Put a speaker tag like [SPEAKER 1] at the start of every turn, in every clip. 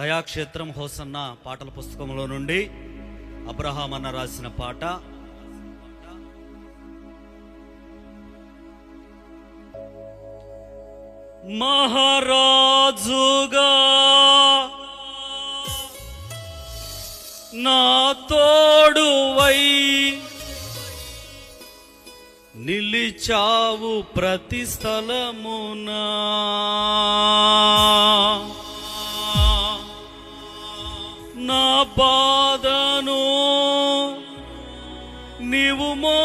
[SPEAKER 1] దయాక్షేత్రం hosanna పాటల పుస్తకంలో నుండి అబ్రహాం అన్న రాసిన పాట. మహారాజుగా నా తోడువై నిలిచావు ప్రతి స్థలమునా. నా బాధను నీవు మో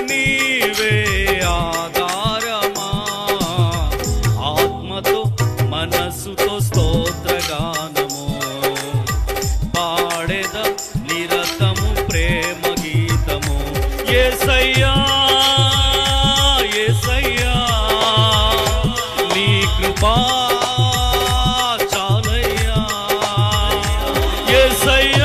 [SPEAKER 1] నీవే ఆధారమా? ఆత్మతో మనస్సుతో స్తోత్రగానము. పాడెద నిరతము ప్రేమ గీతము. ఏసయ్యా ఏసయ్యా నీ కృపా చాలయ్యా. ఏసయ్యా ఏసయ్యా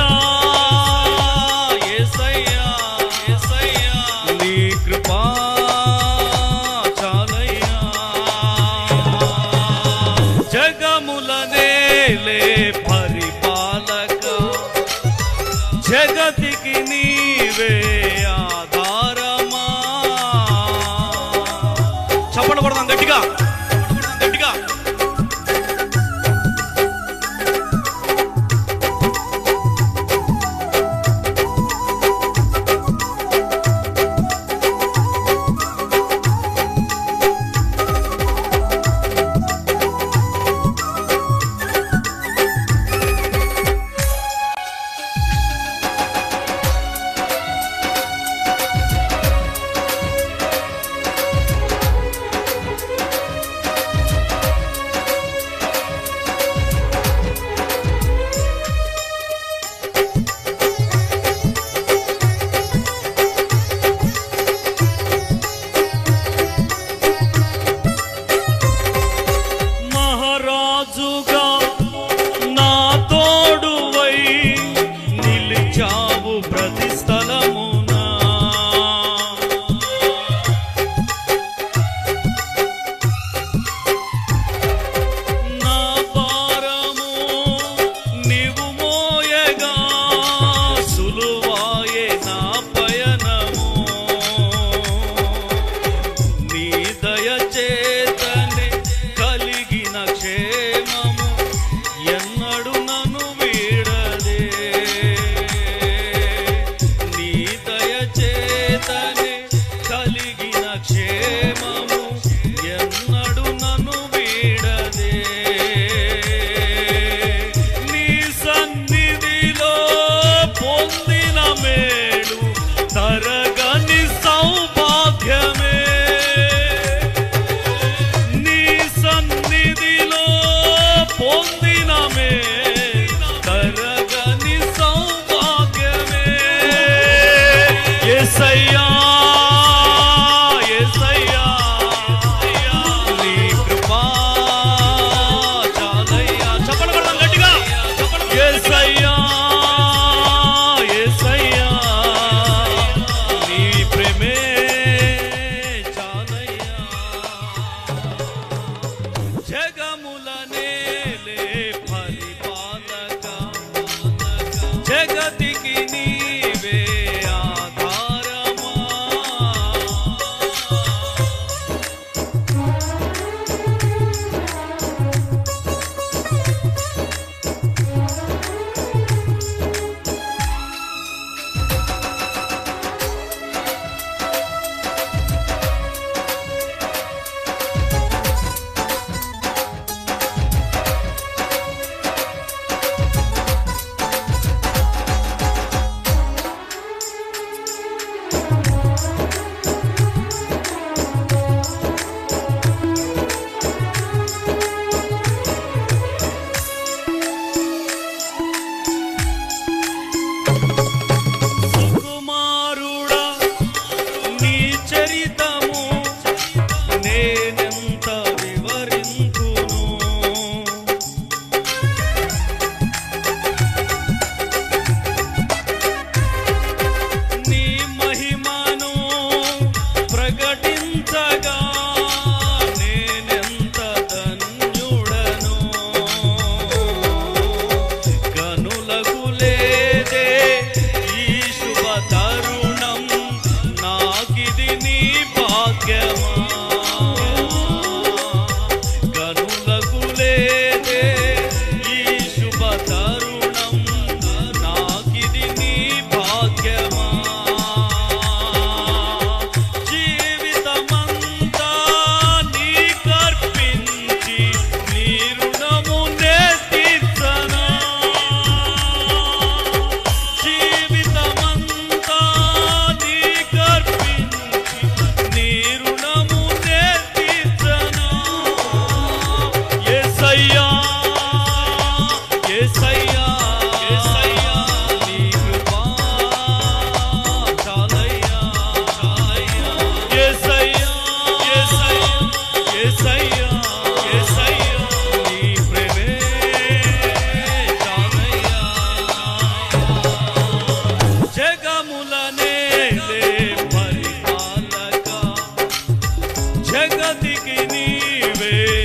[SPEAKER 1] ఇది నీ భాగ్యమా జగతికి నీవే.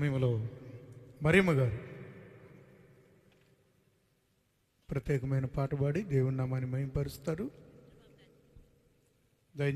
[SPEAKER 2] సమయంలో మరియమ్మ గారు ప్రత్యేకమైన పాట పాడి దేవుని నామాన్ని మయంపరుస్తారు